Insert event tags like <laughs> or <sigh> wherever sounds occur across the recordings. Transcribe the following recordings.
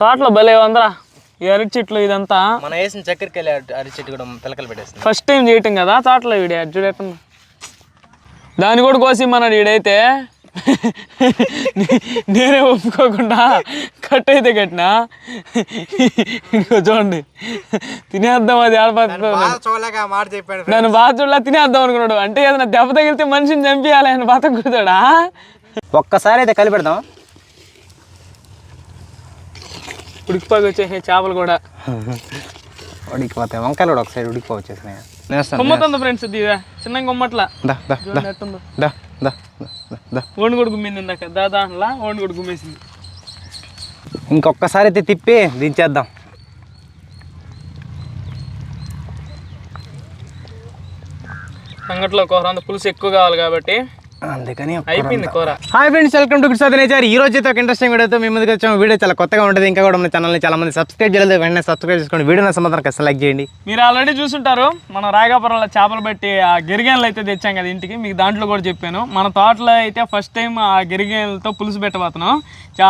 తోటలో భలే ఉందరా. ఈ అరటి చెట్లు ఇదంతా. మన వేసిన చక్కెరకెళ్ళి అరటి చెట్టు కూడా పిలకలు పెట్టేస్తుంది ఫస్ట్ టైం చేయటం కదా తోటలో వీడి చూడటం. దాన్ని కూడా కోసి మన వీడైతే నేనే ఒప్పుకోకుండా కట్ అయితే కట్టినా. చూడండి. తినేద్దాం అది ఆడపడుతుంది నన్ను బాగా చూడలా తినేద్దాం అనుకున్నాడు. అంటే ఏదైనా దెబ్బ తగిలితే మనిషిని చంపేయాలి అని బాధ కుడతాడా ఒక్కసారి అయితే కలిపి పెడదాం ఉడికిపోయి వచ్చేసే చేపలు కూడా. ఉడికిపోతాయి. వంకాయలు కూడా ఒకసారి ఉడికిపో వచ్చేసినాయి కొమ్మతుంది ఫ్రెండ్స్ ఇది చిన్న కొమ్మట్లా. దా దా దా దా దా దా దా. ఓడి కూడా గుమ్మింది ఇందాక. దాదాలా ఓడి కూడా గుమ్మేసింది. ఇంకొకసారి అయితే తిప్పి దించేద్దాం. సంగట్లో కూర అంత పులుసు ఎక్కువ కావాలి కాబట్టి అందుకని అయిపోయింది కూర. Hi friends welcome to good ఈ రోజు అయితే ఒక ఇంట్రెస్టింగ్ వీడియోతో మీ ముందుకు వచ్చాము. వీడియో చాలా కొత్తగా ఉంటుంది. ఇంకా కూడా మన ఛానల్ని చాలా మంది సబ్స్క్రైబ్ చేయలేదు. వెంటనే సబ్స్క్రైబ్ చేసుకోండి వీడియో నా సంబంధం ఖచ్చితంగా లైక్ చేయండి. మీరు ఆల్రెడీ చూసుంటారు. మనం రాగాపురంలో చేపలు పెట్టి ఆ గిరిగేన్లు అయితే తెచ్చాం కదా ఇంటికి. మీకు దాంట్లో కూడా చెప్పాను. మన తోటలో అయితే ఫస్ట్ టైం ఆ గిరిగేన్లతో పులుసు పెట్టబోతున్నాం.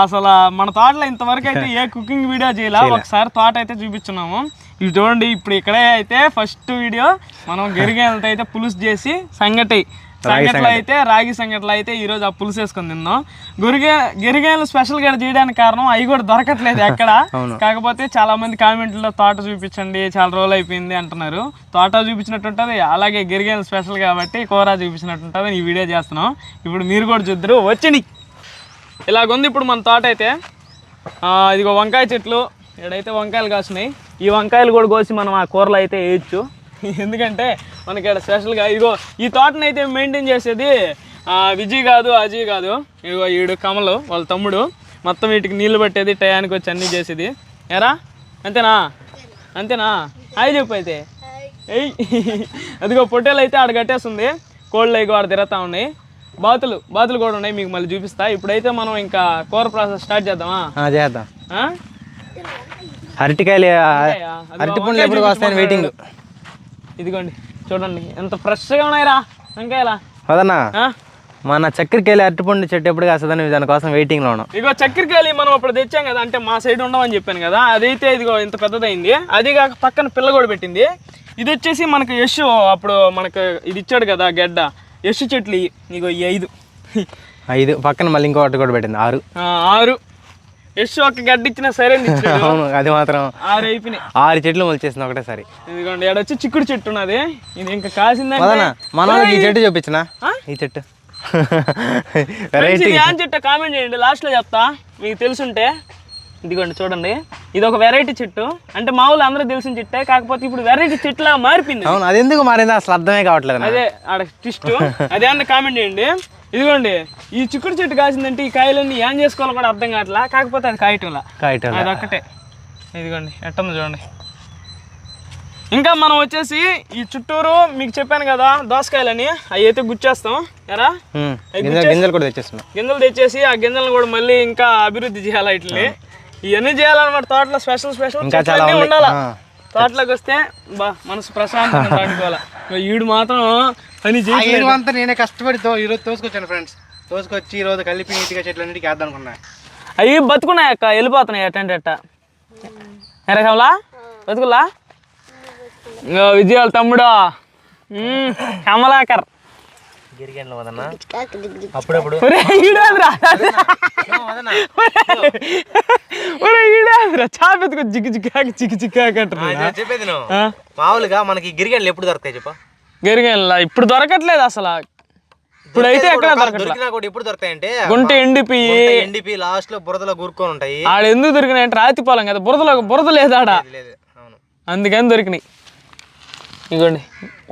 అసలు మన తోటలో ఇంతవరకు అయితే ఏ కుకింగ్ వీడియో చేయాల. ఒకసారి తోట అయితే చూపించున్నాము ఇది చూడండి ఇప్పుడు ఇక్కడే అయితే ఫస్ట్ వీడియో మనం గిరిగేన్లతో అయితే పులుసు చేసి సంగటి సంగట్లో అయితే రాగి సంగట్లో అయితే ఈ రోజు ఆ పులుసు వేసుకొని తిన్నాం గురిగే గిరిగేన్లు స్పెషల్గా చేయడానికి కారణం అవి కూడా దొరకట్లేదు ఎక్కడ. <laughs> కాకపోతే చాలా మంది కామెంట్లో తోట చూపించండి చాలా రోజులు అయిపోయింది అంటున్నారు. తోట చూపించినట్టు ఉంటుంది అలాగే గిరిగేన్లు స్పెషల్ కాబట్టి కూర చూపించినట్టు ఉంటుంది ఈ వీడియో చేస్తున్నాం. ఇప్పుడు మీరు కూడా చూద్దరు వచ్చి ఇలాగుంది ఇప్పుడు మన తోట అయితే. ఆ, ఇదిగో వంకాయ చెట్లు ఇక్కడైతే వంకాయలు కాసినాయి. ఈ వంకాయలు కూడా కోసి మనం ఆ కూరలో అయితే వేయచ్చు. ఎందుకంటే మనకి ఇక్కడ స్పెషల్గా ఇదిగో ఈ తోటను అయితే మెయింటైన్ చేసేది విజయ్ కాదు అజయ్ కాదు. ఇదిగో ఈడు కమలు వాళ్ళ తమ్ముడు. మొత్తం వీటికి నీళ్ళు పట్టేది టయానికి వచ్చి అన్నీ చేసేది. ఎరా? అంతేనా? అంతేనా? హాయ్ చెప్పు అయితే. ఎయ్ అదిగో పొట్టేలు అయితే ఆడ కట్టేస్తుంది. కోళ్ళు అవి ఆడ తిరుగుతూ ఉన్నాయి. బాతులు బాతులు కూడా ఉన్నాయి మీకు మళ్ళీ చూపిస్తా. ఇప్పుడైతే మనం ఇంకా కూర ప్రాసెస్ స్టార్ట్ చేద్దామా? చేద్దాం? అరటికాయలు వంకాయా? అదిగో అరటి పండ్లు వంకాయ ఎప్పుడు వస్తాయని. వెయిటింగ్. ఇదిగోండి చూడండి ఎంత ఫ్రెష్గా ఉన్నాయిరా వంకాయలా వదన్నా? మన చక్కెరకాయలు అరటిపండు చెట్టు ఎప్పుడు కాస్తుందని దానికోసం వెయిటింగ్లో ఉన్నాం. ఇదిగో చక్కెరకాయలు మనం అప్పుడు తెచ్చాం కదా అంటే మా సైడ్ ఉండమని చెప్పాను కదా అదైతే ఇదిగో ఇంత పెద్దదైంది. అది కాక పక్కన పిల్ల కూడా పెట్టింది. ఇది వచ్చేసి మనకు యశ్ అప్పుడు మనకు ఇది ఇచ్చాడు కదా గడ్డ యశ్ చెట్లు. ఇగో ఈ ఐదు. ఐదు పక్కన మళ్ళీ ఇంకో ఒకటి కూడా పెట్టింది ఆరు. ఆరు. యశ్ ఒక గడ్డ ఇచ్చినా సరే అవును అది మాత్రం. ఆరు అయిపోయినాయి. ఆరు చెట్లు మొలిచేసింది ఒకటేసారి. ఇదిగోండి ఇక్కడ చిక్కుడు చెట్టు ఉన్నది. ఇది ఇంకా వదనా మన ఈ చెట్టు <laughs> చూపించిన? ఈ చెట్టు. వెరైటీ ఏం చెట్టు. కామెంట్ చేయండి. లాస్ట్లో చెప్తా మీకు తెలుసుంటే. ఇదిగోండి చూడండి. ఇది ఒక వెరైటీ చెట్టు. అంటే మామూలు అందరూ తెలిసిన చెట్టే కాకపోతే ఇప్పుడు వెరైటీ చెట్టులా మారిపోయింది. అవును అది ఎందుకు మారింది? అసలు అర్థమే కావట్లేదు. అదే ఆడ ట్విస్ట్ అదే అన్న కామెంట్ చేయండి. ఇదిగోండి ఈ చిక్కుడు చెట్టు కాసిందంటే ఈ కాయలన్నీ ఏం చేసుకోవాలో కూడా అర్థం కావట్లా? కాకపోతే అది కాయటంలా. కాయటం అది ఒక్కటే ఇదిగోండి ఎట్టుందో చూడండి. ఇంకా మనం వచ్చేసి ఈ చుట్టూరు మీకు చెప్పాను కదా దోసకాయలని అవి అయితే గుచ్చేస్తాం. ఎరా? గింజలు కూడా తెచ్చేస్తున్నాం. గింజలు తెచ్చేసి ఆ గింజలను కూడా మళ్ళీ ఇంకా అభివృద్ధి చేయాలి వీటిని? ఇవన్నీ చేయాలన్నమాట తోటలో స్పెషల్ స్పెషల్. ఉండాలి. తోటలోకి వస్తే బా మనసు ప్రశాంతంగా <laughs> ఈడు మాత్రం పని చేసి అంతా నేనే కష్టపడి తో ఈరోజు తోసుకొచ్చాను ఫ్రెండ్స్ తోసుకొచ్చి ఈ రోజు కలిపి నీట్గా చెట్లన్నిటికీ వేద్దాం అనుకున్నా. అవి బతుకున్నాయి అక్క వెళ్ళిపోతున్నాయి ఎట్టంటే ఎట్ట? ఎరకమలా బతుకులా విజయాల తమ్ముడు. మ్మ్, కమలాకర్. గిరిగండ్లు వదన్నా? అప్పుడప్పుడు చాపెత్తుకో జిగ్గు జిగ్గాక చిక్కి చిక్కాక అంటున్నా చెప్పేది మామూలుగా మనకి గిరిగండ్లు ఎప్పుడు దొరుకుతాయి చెప్ప? గరిగేలా ఇప్పుడు దొరకట్లేదు అసలు. ఇప్పుడైతే ఎక్కడ దొరికినా కూడా ఎప్పుడు దొరుకుతాయంటే గుంట ఎండిపోయి ఎండిపి. లాస్ట్లో బురదలో కూరుకొని ఉంటాయి. ఆడ ఎందుకు దొరికినాయి అంటే రాతి పొలం కదా బురదలో బురద లేదు ఆడ. లేదు అవును. అందుకని దొరికినాయి. ఇగోండి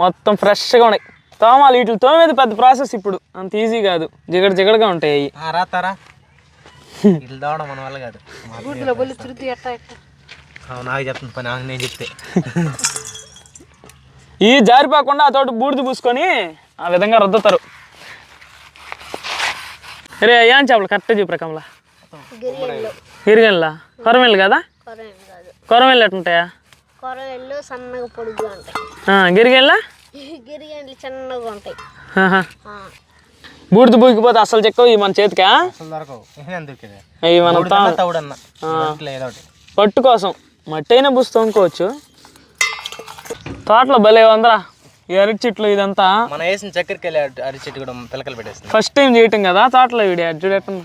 మొత్తం ఫ్రెష్గా ఉన్నాయి. తోమాలి వీటిని తోమేది పెద్ద ప్రాసెస్ ఇప్పుడు. అంత ఈజీ కాదు. జిగడ జిగడగా ఉంటాయి అవి ఆ, రాతారా ఇల్లు దావడం మన వల్ల కాదు. అవును, నాకు చెప్తుంది పని నాకు నేను చెప్తే. ఈ జారిపోకుండా ఆ తోట బూడిద పూసుకొని ఆ విధంగా రుద్దుతారు. రే ఏం చేపలు కరెక్ట్ చెప్పు రకంలా గిరిగల్లా కొరమెల్లు కదా? కొరమెల్లు ఎట్టుంటాయా? గిరిగల్లా గిరిగండ్లు చిన్నగా ఉంటాయి. బూడిద బూకిపోతే అసలు చెక్కవు మన చేతికా? మనం పట్టు కోసం. మట్టి అయినా బుస్ తోముకోవచ్చు. తోటలో భలే ఉందరా. ఈ అరటి చెట్లు ఇదంతా. మన వేసిన చక్కెరకి వెళ్ళి అరి చెట్టు కూడా పిలకలు పెట్టేస్తుంది. ఫస్ట్ టైం చేయటం కదా తోటలో వీడి చూడటం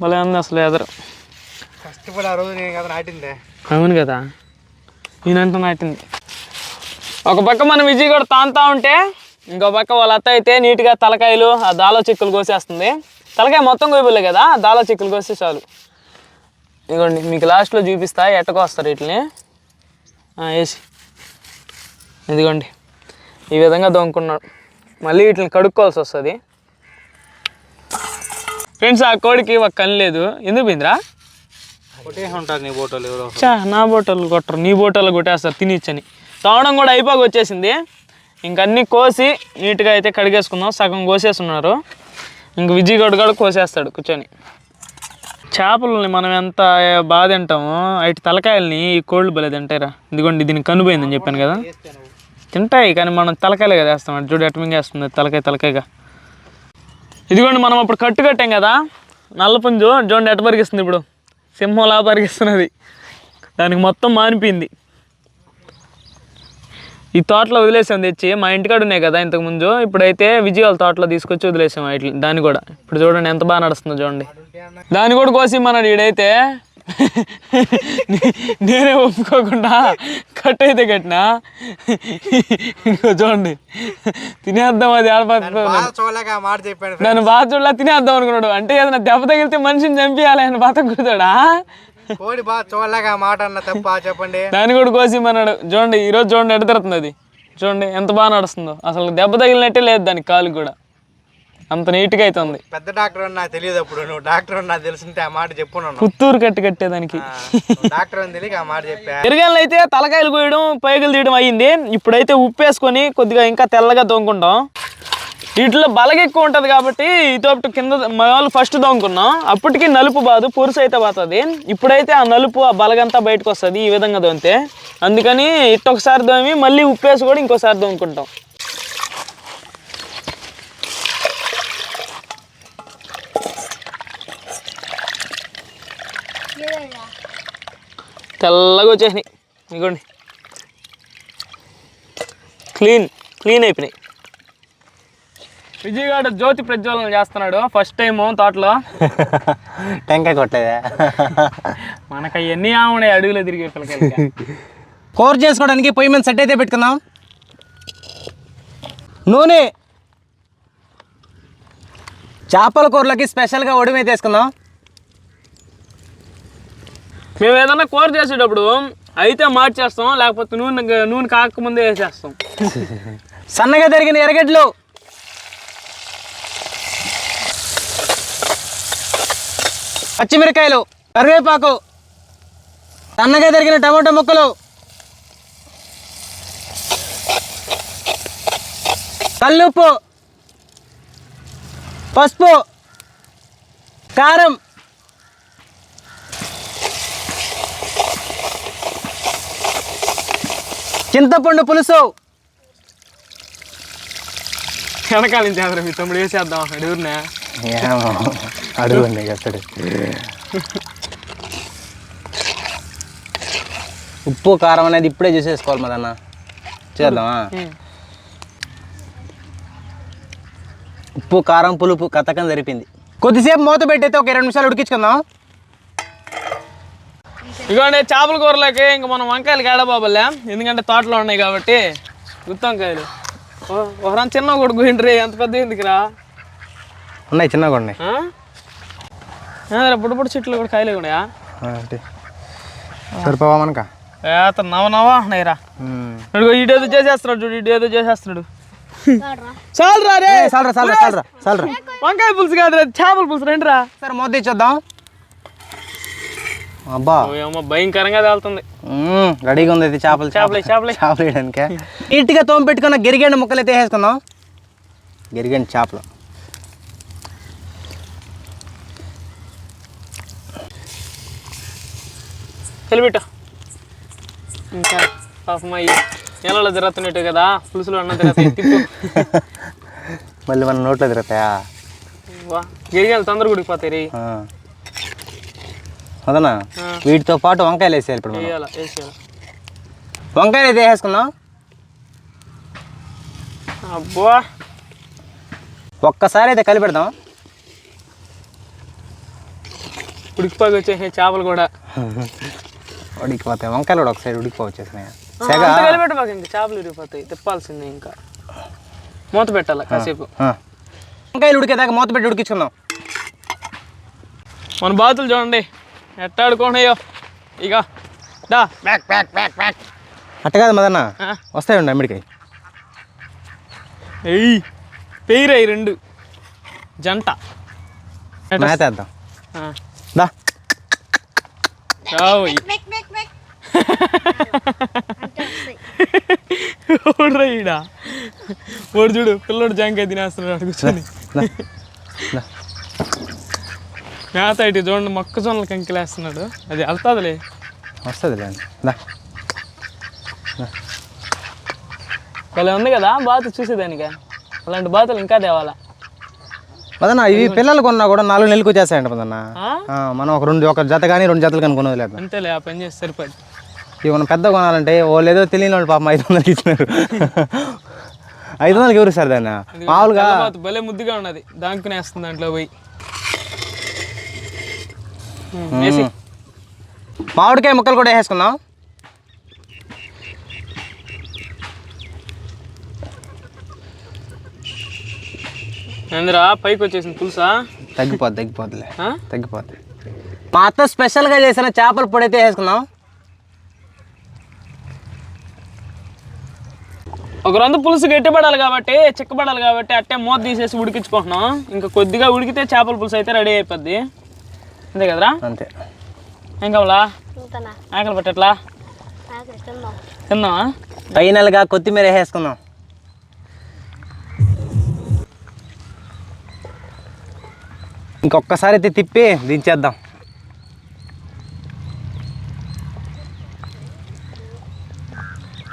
భలే ఉంది అసలు ఎదరు. కష్టపడి ఆ రోజు నేను కదా నాటిందే. అవును కదా. ఈయనంట నాటింది. ఒక పక్క మనం విజయ్ కూడా తాంతా ఉంటే ఇంకో పక్క వాళ్ళ అత్త అయితే నీట్గా తలకాయలు ఆ దాలో చిక్కులు కోసేస్తుంది. తలకాయ మొత్తం కోయబోలే కదా దాలో చిక్కులు కోస్తే చాలు. ఇదిగోండి మీకు లాస్ట్లో చూపిస్తా ఎట్టకొస్తారు వీటిని. వేసి ఇదిగోండి ఈ విధంగా దొంకున్నాడు మళ్ళీ వీటిని కడుక్కోవాల్సి వస్తుంది. ఫ్రెండ్స్ ఆ కోడికి ఒక కన్ను లేదు. ఎందుకు పోయిందిరా ఒకటే ఉంటారు నీ బోటోలు ఎవరో చా నా బోటలు కొట్టరు నీ బోటలు కొట్టేస్తారు తినిచ్చని. తవ్వడం కూడా అయిపోక వచ్చేసింది. ఇంకన్నీ కోసి నీట్గా అయితే కడిగేసుకుందాం. సగం కోసేస్తున్నారు. ఇంక విజయ్ గడు కూడా కోసేస్తాడు కూర్చొని. చేపలని మనం ఎంత బాగా తింటామో అటు తలకాయలని ఈ కోళ్ళు భలే తింటాయిరా. ఇదిగోండి దీనికి కనుపోయిందని చెప్పాను కదా. తింటాయి కానీ మనం తలకాయలే కదా వేస్తాం. అటు చూడు ఎటమింగ్ వేస్తుంది తలకాయ తలకాయగా. ఇదిగోండి మనం అప్పుడు కట్టు కట్టాం కదా. నల్లపుంజు జోండి ఎట్ట పరిగిస్తుంది ఇప్పుడు. సింహంలా పరిగిస్తున్నది. దానికి మొత్తం మానిపోయింది. ఈ తోటలో వదిలేసాం తెచ్చి మా ఇంటికాడ ఉన్నాయి కదా ఇంతకు ముందు. ఇప్పుడైతే విజయ్ వాళ్ళ తోటలో తీసుకొచ్చి వదిలేసాం ఇట్లా. దాన్ని కూడా. ఇప్పుడు చూడండి ఎంత బాగా నడుస్తుందో చూడండి. దాన్ని కూడా కోసి మన ఈడైతే. <laughs> నేనే ఒప్పుకోకుండా కట్ అయితే కట్టినా. చూడండి. తినేద్దాం అది మాట చెప్పాడు నన్ను బాగా చూడలా తినేద్దాం అనుకున్నాడు. అంటే ఏదైనా దెబ్బ తగిలితే మనిషిని చంపేయాలి ఆయన బతకుతాడా కోడి బాగా చూడలేక మాట అన్న తప్ప చెప్పండి. దాన్ని కూడా కోసి మన్నాడు చూడండి ఈరోజు చూడండి ఎడ తిరుగుతుంది అది. చూడండి ఎంత బాగా నడుస్తుందో. అసలు దెబ్బ తగిలినట్టే లేదు దానికి కాలు కూడా. అంత నీట్గా అయితే ఉంది పెద్ద డాక్టర్ అని నాకు తెలియదు అప్పుడు. నువ్వు డాక్టర్ అని నాకు తెలుసుంటే ఆ మాట చెప్పున్నాను పుత్తూరు కట్టి కట్టేదానికి. డాక్టర్ అని తెలియక ఆ మాట చెప్పా. ఎరగాయలు అయితే తలకాయలు కోయడం పైకలు తీయడం అయ్యింది. ఇప్పుడైతే ఉప్పు వేసుకొని కొద్దిగా ఇంకా తెల్లగా తోముకుంటాం. వీటిలో బలగ ఎక్కువ ఉంటుంది కాబట్టి ఇతోటి కింద మా వాళ్ళు ఫస్ట్ దొంకున్నాం అప్పటికి నలుపు బాదు పురుసు అయితే పోతుంది. ఇప్పుడైతే ఆ నలుపు ఆ బలగంతా బయటకు వస్తుంది ఈ విధంగా దొంతే అందుకని ఇట్ట ఒకసారి దోమి మళ్ళీ ఉప్పు వేసి కూడా ఇంకోసారి దొంకుంటాం తెల్లగా వచ్చేసినాయి. ఇగోండి. క్లీన్ క్లీన్ అయిపోయినాయి. విజయగాడు జ్యోతి ప్రజ్వలన చేస్తున్నాడు. ఫస్ట్ టైం తోటలో. <laughs> టెంకాయ కొట్టలేదా? మనకు అవన్నీ ఆవుడే అడుగులో తిరిగే పిల్లకాయలకి కూర <laughs> చేసుకోవడానికి పొయ్యి మీద సెట్ అయితే పెట్టుకుందాం. నూనె. చేపల కూరలోకి స్పెషల్గా ఒడి మీద వేసుకుందాం. మేము ఏదన్నా కూర చేసేటప్పుడు అయితే మార్చేస్తాం లేకపోతే నూనె నూనె కాకముందే వేసేస్తాం. <laughs> సన్నగా తరిగిన ఎర్రగడ్డలు. పచ్చిమిరకాయలు కరివేపాకు సన్నగా తరిగిన టమాటో ముక్కలు కల్లుప్పు పసుపు కారం చింతపండు పులుసు. వెనకాల నుంచి ఎదరు మీ తమ్ముడు వేసేద్దాం అడుగురినే అడుగుండి చెప్తాడు ఉప్పు కారం అనేది ఇప్పుడే చూసేసుకోవాలి మదన్న. చేద్దామా? ఉప్పు కారం పులుపు కథకం సరిపోయింది కొద్దిసేపు మూత పెట్టయితే ఒక ఇరవై నిమిషాలు ఉడికించుకుందాం. ఇదిగోండి చేపల కూరలోకి ఇంక మనం వంకాయలు కేడబాబులే ఎందుకంటే తోటలో ఉన్నాయి కాబట్టి. గుత్తి వంకాయలు ఒకరా చిన్న కూడా గుండ్రి ఎంత పెద్ద ఎందుకురా ఉన్నాయి చిన్నగా ఉన్నాయి. బుడ్డ బుడ్డ చెట్లు కూడా కాయలు ఉన్నాయా? సరిపోవా మనక? ఏత నవ నవ ఇదిగో ఇటేదో చేసేస్తున్నాడు చూడు ఇటేదో చేసేస్తున్నాడు. చాలురా. రే! సాలరా సాలరా సాలరా సాలరా వంకాయ పులుసు కాదురా చేపల పులుసు రండిరా. సరే మూత ఇచ్చేద్దాం. అబ్బా. ఏమో భయంకరంగా తేలుతుంది. రెడీగా ఉంది ఇది చేపలు చేపలే. చేపలే చేపలు. వేయడానికే. నీట్గా తోమ పెట్టుకున్న గిరిగండి ముక్కలు అయితే వేసుకుందాం గిరిగండి చేపలు. తెలివిట్టు ఇంకా పాపం అయ్యి నెలలో జరుగుతున్నట్టు కదా పులుసులో అన్న తిరగతాయి. <laughs> తిప్పు మళ్ళీ మన నోట్లో తిరుగుతాయా? గిరిగేలు తొందరగా ఉడికిపోతాయి రే. అదనా? వీటితో పాటు వంకాయలు వేసేయాలి ఇప్పుడు వంకాయలు అయితే వేసేసుకుందాం అబ్బా. ఒక్కసారి అయితే కలిపి పెడదాం. ఉడికిపోయి వచ్చేసే చేపలు కూడా. <laughs> ఉడికిపోతాయి. వంకాయలు కూడా ఒకసారి ఉడికిపోవచ్చేసినాయి. సెగ ఇంకా చేపలు ఉడికిపోతాయి. తిప్పాల్సిందే ఇంకా. మూత పెట్టాలి కాసేపు. వంకాయలు ఉడికేదాకా మూత పెట్టి ఉడికించుకుందాం. మన బాతులు చూడండి. ఎట్ట ఆడుకున్నాయో ఇక దా. బ్యాక్ బ్యాక్ బ్యాక్ బ్యాక్ అట్ట కాదు మదన్న. వస్తాయండి అమ్మిడికాయ ఎయ్ పెయిరాయి రెండు. జంట. మేతేద్దాం. దా. ఓడ్రా ఈడ ఓడు చూడు పిల్లోడు జాంకాయ తినేస్తున్నాడు కూర్చొని. మేత ఇటు చూడండి మొక్కజొన్నలు కంకిలేస్తున్నాడు. అది వెళ్తాదిలే. వస్తుంది లేండి దా భలే ఉంది కదా బాతు చూసేదానిక అలాంటి బాతులు ఇంకా తేవాలా. మదన్న ఇవి పిల్లలు కొన్నా కూడా నాలుగు నెలలకు వచ్చేస్తాయంట? ఆ, మనం ఒక రెండు ఒక జత కానీ రెండు జతలు కనుక్కున్నది లేదు అంతేలే ఆ పని చేస్తే సరిపోద్ది. ఇవి మనం పెద్ద కొనాలంటే వాళ్ళు ఏదో తెలియని వాళ్ళు పాపం ఐదు వందలకి ఇచ్చినారు. ఐదు వందలకి ఎవరు సార్ దాన్ని? మామూలుగా భలే ముద్దుగా ఉన్నది. దాంకునేస్తుంది దాంట్లో పోయి. మామిడికాయ ముక్కలు కూడా వేసుకుందాం ఏందిరా పైకి వచ్చేసింది పులుసా? తగ్గిపోద్ది తగ్గిపోద్దిలే? తగ్గిపోద్ది. మా అత్త స్పెషల్గా చేసిన చేపల పొడి అయితే వేసుకుందాం. ఒక రొంద పులుసు గట్టిపడాలి కాబట్టి చిక్కబడాలి కాబట్టి అట్టే మూత తీసేసి ఉడికించుకుంటున్నాం. ఇంకా కొద్దిగా ఉడికితే చేపల పులుసు అయితే రెడీ అయిపోద్ది. అంతే కదరా? అంతే. ఏం కావాలా? ఆకలి పెట్టట్లా? తిందామా ఫైనల్గా కొత్తిమీర వేసుకుందాం. ఇంకొకసారి అయితే తిప్పి దించేద్దాం.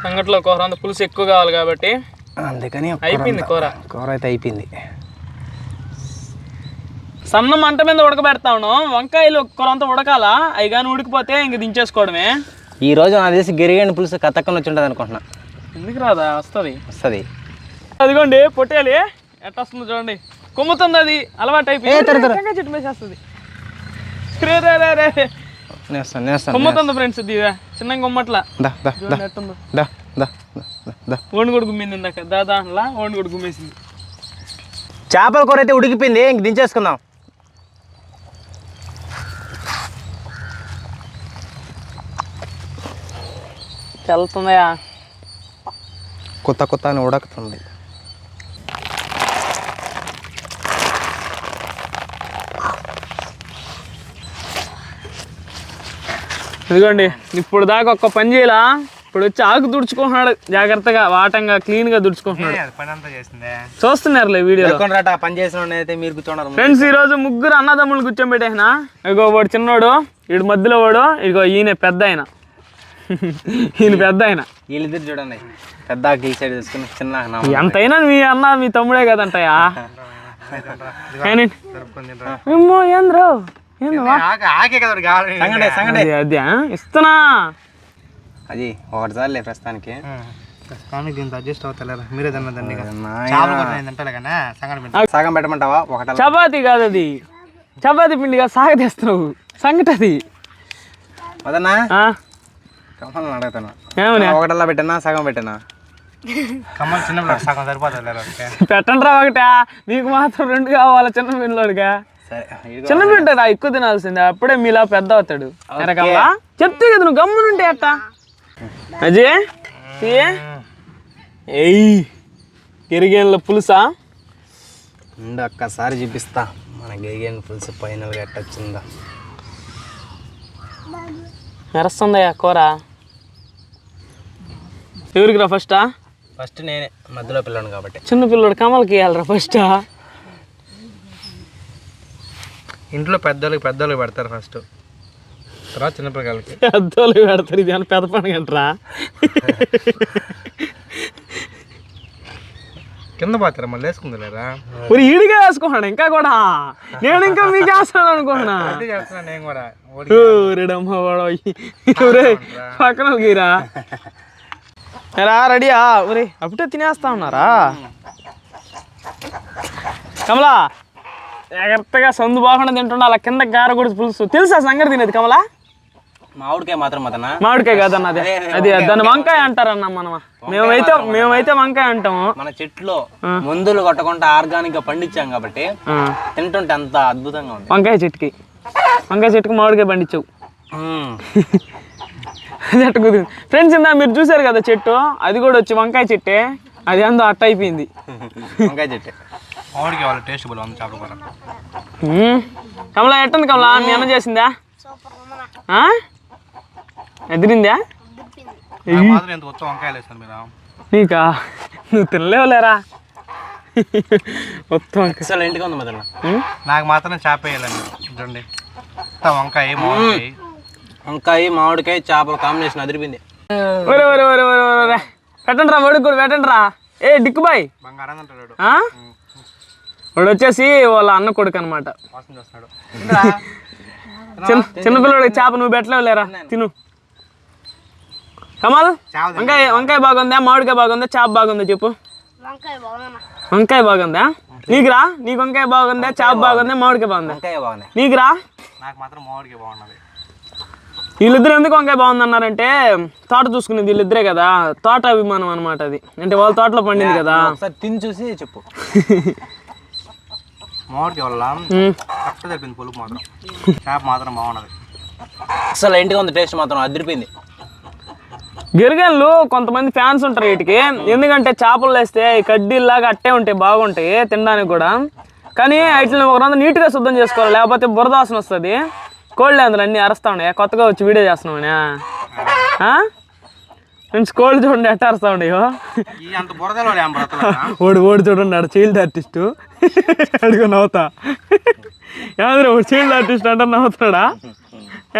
సంగట్లో కూర అంత పులుసు ఎక్కువ కావాలి కాబట్టి అందుకని అయిపోయింది కూర కూర. అయితే అయిపోయింది. సన్న మంట మీద ఉడకబెడతా ఉన్నాం వంకాయలు కూర అంతా ఉడకాలా? అవి కానీ ఉడికిపోతే ఇంక దించేసుకోవడమే. ఈ రోజు నాకు తెలిసి గిరిగండి పులుసు కథక్కని వచ్చి ఉంటుంది అనుకుంటున్నా. ఎందుకు రాదా? వస్తుంది. వస్తుంది. అదిగోండి పొట్టేలి ఎట్ట వస్తుందో చూడండి. కొమ్ముతుంది అది అలవాటు ఏ, తరు, తరు. అయిపోయి చెట్టు మేసేస్తుంది రే రే రే. నేస్తాను నేస్తాను కొమ్ముతుంది ఫ్రెండ్స్ ఇది చిన్న కొమ్మట్ల. దా దా దా దా దా దా, దా, దా. ఓడి కూడా గుమ్మింది ఇందాక దాదా అలా ఓడి కూడా గుమ్మేసింది. చేపల కూర అయితే ఉడికిపోయింది ఇంక దించేసుకుందాం. వెళ్తుందయా కొత్త కొత్త అని ఉడకుతుంది. ఇదిగోండి ఇప్పుడు దాకా ఒక్క పని చేయలా? ఇప్పుడు వచ్చి ఆకు దుడుచుకుంటున్నాడు జాగ్రత్తగా వాటంగా క్లీన్గా దుడుచుకుంటున్నాడు చూస్తున్నారులే వీడియోలో. రాట పని చేసిన మీరు కూర్చోన్నారు ఫ్రెండ్స్ ఈ రోజు ముగ్గురు అన్నదమ్ములు కూర్చోబెట్టేసిన ఇగో వాడు చిన్నోడు వీడు మధ్యలో వాడు ఇగో ఈయన పెద్ద ఆయన. <laughs> ఈయన పెద్ద ఆయన. వీళ్ళిద్దరు చూడండి పెద్ద తీసుకుని చిన్న ఎంతైనా మీ అన్న మీ తమ్ముడే కదంటయా <laughs> ఏంద్రో? అది? ఇస్తున్నా. అది ఒకటి సార్లే ప్రస్తుతానికి. కానీ దీంతో అడ్జస్ట్ అవుతలేరా. మీరే తిన్నదండి సగం పెట్టమంటావా? ఒకట? చపాతీ కాదు అది. చపాతీ పిండిగా సాగతీస్తున్నావు సంగటి అది. వదనా ఆ? కమ్మల్ని అడుగుతాను. ఒకటల్లా పెట్టనా సగం పెట్టనా? కమ్మలు చిన్నప్పుడు సగం సరిపోతలేరా పెట్టండి రా ఒకటా. నీకు మాత్రం రెండు కావాలా చిన్న పిల్లోడిగా సరే ఇదిగో. చిన్న పిల్లడా ఎక్కువ తినాల్సిందే. అప్పుడే మీలా పెద్ద అవుతాడు. ఎరకల్లా చెప్తే కదా నువ్వు గమ్మునుంటే అట్ట అజయ్. ఏయ్ గిరిగేన్ల పులుసా? ఉండు ఒక్కసారి చూపిస్తా. మన గేగేన్ పులుసు ఫైనల్గా ఎట్టొచ్చిందా మెరస్తుందయ్యా కూర. ఎవరికి రా ఫస్టా ఫస్ట్ నేనే మధ్యలో పిల్లను కాబట్టి. చిన్న పిల్లోడు కమలకి ఇవ్వాలరా ఫస్టా ఇంట్లో పెద్దోళ్ళకి పెద్దోళ్ళకి పెడతారు ఫస్ట్ తర్వాత చిన్నపిల్లలకి పెద్దోళ్ళు పెడతారు. ఇది అని పెద్ద పండుగ అంటరా? కింద పోతారా? మళ్ళీ వేసుకుంది లేదా? మరి ఈడిగా వేసుకున్నాడు ఇంకా కూడా. నేను ఇంకా మీకు వేస్తాను అనుకున్నా అదే చేస్తున్నా నేను కూడా. ఒరే పక్కన గీరా. రా రెడీయా? ఒరే అప్పుడే తినేస్తా ఉన్నారా? కమలా జాగ్రత్తగా సందు బాగుండా తింటుండే అలా కింద గార కూడా పులుసు. తెలుసా సంగతి తినేది కమలా? మామిడికాయ మాత్రం అతనా మామిడికాయ కాదన్న అదే. అది దాన్ని వంకాయ అంటారన్న మనం. మేమైతే మేమైతే వంకాయ అంటాము. మన చెట్లో మందులు కొట్టకుండా ఆర్గానిక్గా పండించాం కాబట్టి తింటుంటే అంత అద్భుతంగా ఉంది. వంకాయ చెట్టుకి. వంకాయ చెట్టుకి మామిడికాయ పండించావు. అది అట్ట కుదిరింది. ఫ్రెండ్స్ ఇందా మీరు చూసారు కదా చెట్టు? అది కూడా వచ్చి వంకాయ చెట్టే. అది అందో అట్ట అయిపోయింది. <laughs> వంకాయ చెట్టు. మామిడికి వాళ్ళ టేస్ట్ బలం ఉంది చేపల కూర. కమలా ఎట్టుంది కమలా? మీ అన్న చేసిందా? సూపర్ ఉందన్న ఆ? ఎదిరిందా? ఎంత వచ్చి వంకాయలు వేస్తాను మీరు. నీకా? నువ్వు తినలేవులేరా? మొత్తం వంకాయ. అసలు ఇంటికి ఉంది మ్మ్? నాకు మాత్రం చేప వేయాలండి చూడండి వంకాయ మామిడికాయ. వంకాయ మామిడికాయ చేపల కాంబినేషన్ అదిరిపోయింది. ఒరే ఒరే ఒరే ఒరే ఒరే, ఒరే. పెట్టండి రా వాడికి కూడా పెట్టండి రా ఏ డిక్కుబాయ్. బంగారం అంటాడు ఆ? వాడు వచ్చేసి వాళ్ళ అన్న కొడుకు అనమాట చిన్న చిన్నపిల్లడికి చేప నువ్వు పెట్టలేవు లేరా? తిను. కమాల్ వంకాయ వంకాయ బాగుందా? మామిడికాయ బాగుందా? చేప బాగుందా చెప్పు. వంకాయ బాగుందన్న. వంకాయ బాగుందా? నీకురా? నీకు వంకాయ బాగుందా? చేప బాగుందా? మామిడికాయ బాగుందా? నీకురా? నాకు మాత్రం మామిడికాయ బాగున్నది. వీళ్ళిద్దరు ఎందుకు వంకాయ బాగుందన్నారంటే తోట చూసుకునేది వీళ్ళిద్దరే కదా. తోట అభిమానం అనమాట అది. అంటే వాళ్ళ తోటలో పండింది కదా. తిని చూసి చెప్పు. <laughs> మామిడికాయ వల్ల ఉమ్. కరెక్ట్ చెప్పింది పులుపు మాత్రం. చేప మాత్రం బాగున్నది అసలు ఇంటికి ఉంది టేస్ట్ మాత్రం అదిరిపోయింది. గిరిగన్లు కొంతమంది ఫ్యాన్స్ ఉంటారు వీటికి. ఎందుకంటే చేపలు వేస్తే ఈ కడ్డీల్లాగా అట్టే ఉంటాయి బాగుంటాయి తినడానికి కూడా. కానీ వాటిని ఒక రోజు నీట్గా శుద్ధం చేసుకోవాలి లేకపోతే బురదాసన వస్తుంది. కోళ్ళు అందులో అన్నీ అరుస్తా ఉన్నాయి. కొత్తగా వచ్చి వీడియో చేస్తున్నామని ఫ్రెండ్స్ కోళ్ళు చూడండి ఎట్ట అరుస్తా బ్రతలా ఓడి ఓడి చూడండి ఆడ చైల్డ్ ఆర్టిస్టు. అడుగు నవ్వుతా. ఎవరు ఓడి చైల్డ్ ఆర్టిస్ట్ అంటే నవ్వుతున్నాడా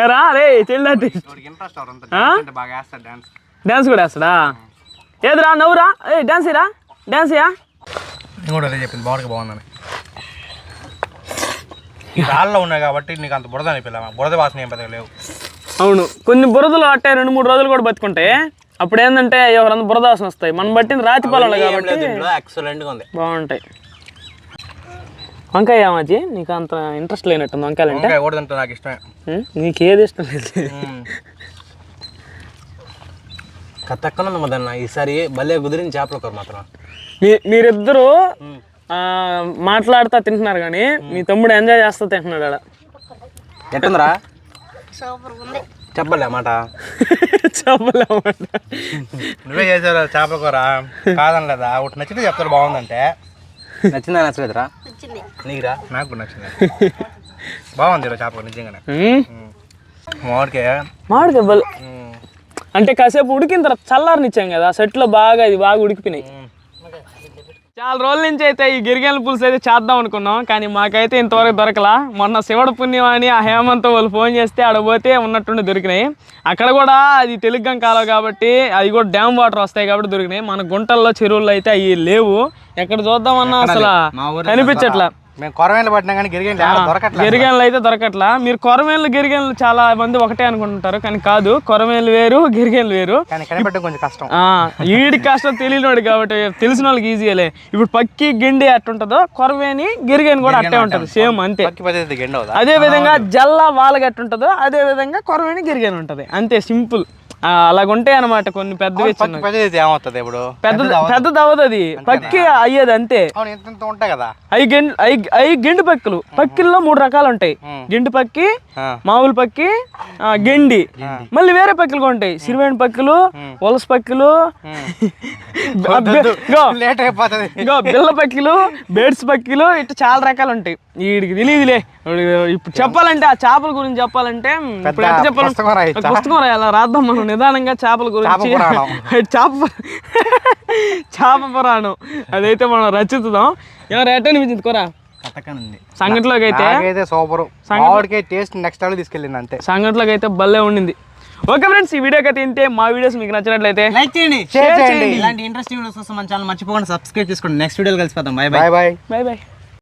ఏరా రే చైల్డ్ ఆర్టిస్ట్. డాన్స్ డాన్స్ కూడా వేస్తాడా? ఏదిరా నవ్వురా? ఏ డ్యాన్స్ ఇరా. డ్యాన్స్ యా కూడా చెప్పింది బాగుందని. రాళ్ళలో ఉన్నాయి కాబట్టి నీకు అంత బురద అనిపించలే బురద వాసన ఏం పెద్దగా లేవు. అవును. కొన్ని బురదలు అట్టే రెండు మూడు రోజులు కూడా బతుకుంటాయి అప్పుడు ఏంటంటే ఎవరంతా బురదాసన వస్తాయి. మనం పట్టింది రాతి పొలాలు కాబట్టి ఉంది. బాగుంటాయి. వంకాయ ఏమాజీ నీకు అంత ఇంట్రెస్ట్ లేనట్టుంది వంకాయలంటే వంకాయ కూడా తింటే నాకు ఇష్టమే? నీకు ఏది ఇష్టం లేదు? కథక్కన మదన్న ఈసారి భలే కుదిరింది చేపల కూర మాత్రం. మీ- మీరిద్దరూ ఆ, మాట్లాడుతా తింటున్నారు కానీ మీ తమ్ముడు ఎంజాయ్ చేస్తా తింటున్నాడు ఆడ. ఎట్టుందిరా? సూపర్ ఉంది. చెప్పలే మాట చెప్పలేమంట. నువ్వే చేసావు చేపల కూర. కాదని లేదా ఒకటి నచ్చితే చెప్తాడు బాగుందంటే. నచ్చిందా నచ్చలేదురా? నీకురా? నాకు కూడా నచ్చింది. బాగుంది కూర నిజంగానే? మామిడికాయ. మామిడికాయ అంటే కాసేపు ఉడికిన తర్వాత చల్లారనిచ్చాం కదా సెట్లో బాగా ఇది బాగా ఉడికిపోయినాయి. చాలా రోజుల నుంచి అయితే ఈ గిరిగెల పులుసు అయితే చేద్దాం అనుకున్నాం కానీ మాకైతే ఇంతవరకు దొరకలా. మొన్న శివుడు పుణ్యం అని ఆ హేమంత్ వాళ్ళు ఫోన్ చేస్తే ఆడ పోతే ఉన్నట్టుండి దొరికినాయి. అక్కడ కూడా అది తెలుగం కాలం కాబట్టి అది కూడా డ్యామ్ వాటర్ వస్తాయి కాబట్టి దొరికినాయి. మన గుంటల్లో చెరువుల్లో అయితే అవి లేవు. ఎక్కడ చూద్దామన్నా అసలు కనిపించట్లా. మేము పట్టినా కానీ గిరిగేం దొరకట్లేదు గిరిగన్లు అయితే దొరకట్లా. మీరు కొరమేన్లు గిరిగన్లు చాలా మంది ఒకటే అనుకుంటుంటారు కానీ కాదు కొరమేన్లు వేరు గిరిగన్లు వేరు. కానీ కనిపెట్టడం కొంచెం కష్టం. ఈడి కష్టం తెలియనోడు కాబట్టి తెలిసిన వాళ్ళకి ఈజీలే ఇప్పుడు పక్కి గిండి అట్టుంటుందో కొరవేని గిరిగని కూడా అట్టే ఉంటుంది. సేమ్ అంతే. అదే విధంగా జల్ల వాళ్ళకి ఎట్టుంటుందో అదే విధంగా కొరవేని గిరిగని ఉంటుంది. అంతే సింపుల్. అలాగ ఉంటాయి అనమాట కొన్ని పెద్దవి పద్ధతి ఏమవుతుంది ఇప్పుడు? పెద్ద పెద్దది అవ్వదు. అది పక్కి అయ్యేది అంతే. ఉంటాయి కదా? అవి గిండి అవి గిండి పక్కులు. పక్కిల్లో మూడు రకాలు ఉంటాయి. గిండి పక్కి. మామూలు పక్కి గెండి. మళ్ళీ వేరే పక్కలు ఉంటాయి. సిరివేణి పక్కలు వలస పక్కలు. బిల్ల పక్కిలు బేడ్స్ పక్కిలు ఇట్లా చాలా రకాలు ఉంటాయి. వీడికి తెలియదులే ఇప్పుడు చెప్పాలంటే ఆ చేపల గురించి చెప్పాలంటే ఇప్పుడు ఎట్లా చెప్పాలి? పుస్తకం రాయాలా రాద్దాం మనం. నిదానంగా చేపల గురించి. చేప <laughs> <laughs> చేప పురాణం. అదైతే మనం రచిద్దాం. ఎవరు ఎట్ట అనిపించింది కూర? సంగట్లోకి అయితే సూపర్. మామిడికాయ టేస్ట్ నెక్స్ట్ లెవెల్ తీసుకెళ్ళింది అంతే. సంగట్లోకి అయితే భలే ఉండింది. ఓకే ఫ్రెండ్స్ ఈ వీడియోకి అయితే ఇంతే. మా వీడియోస్ మీకు నచ్చినట్లయితే లైక్ చేయండి. షేర్ చేయండి. ఇలాంటి ఇంట్రెస్టింగ్ వీడియోస్ కోసం మన ఛానల్ మర్చిపోకుండా. సబ్స్క్రైబ్ చేసుకోండి. నెక్స్ట్ వీడియోలో కలిసిపోతాం బాయ్ బాయ్ బాయ్ బాయ్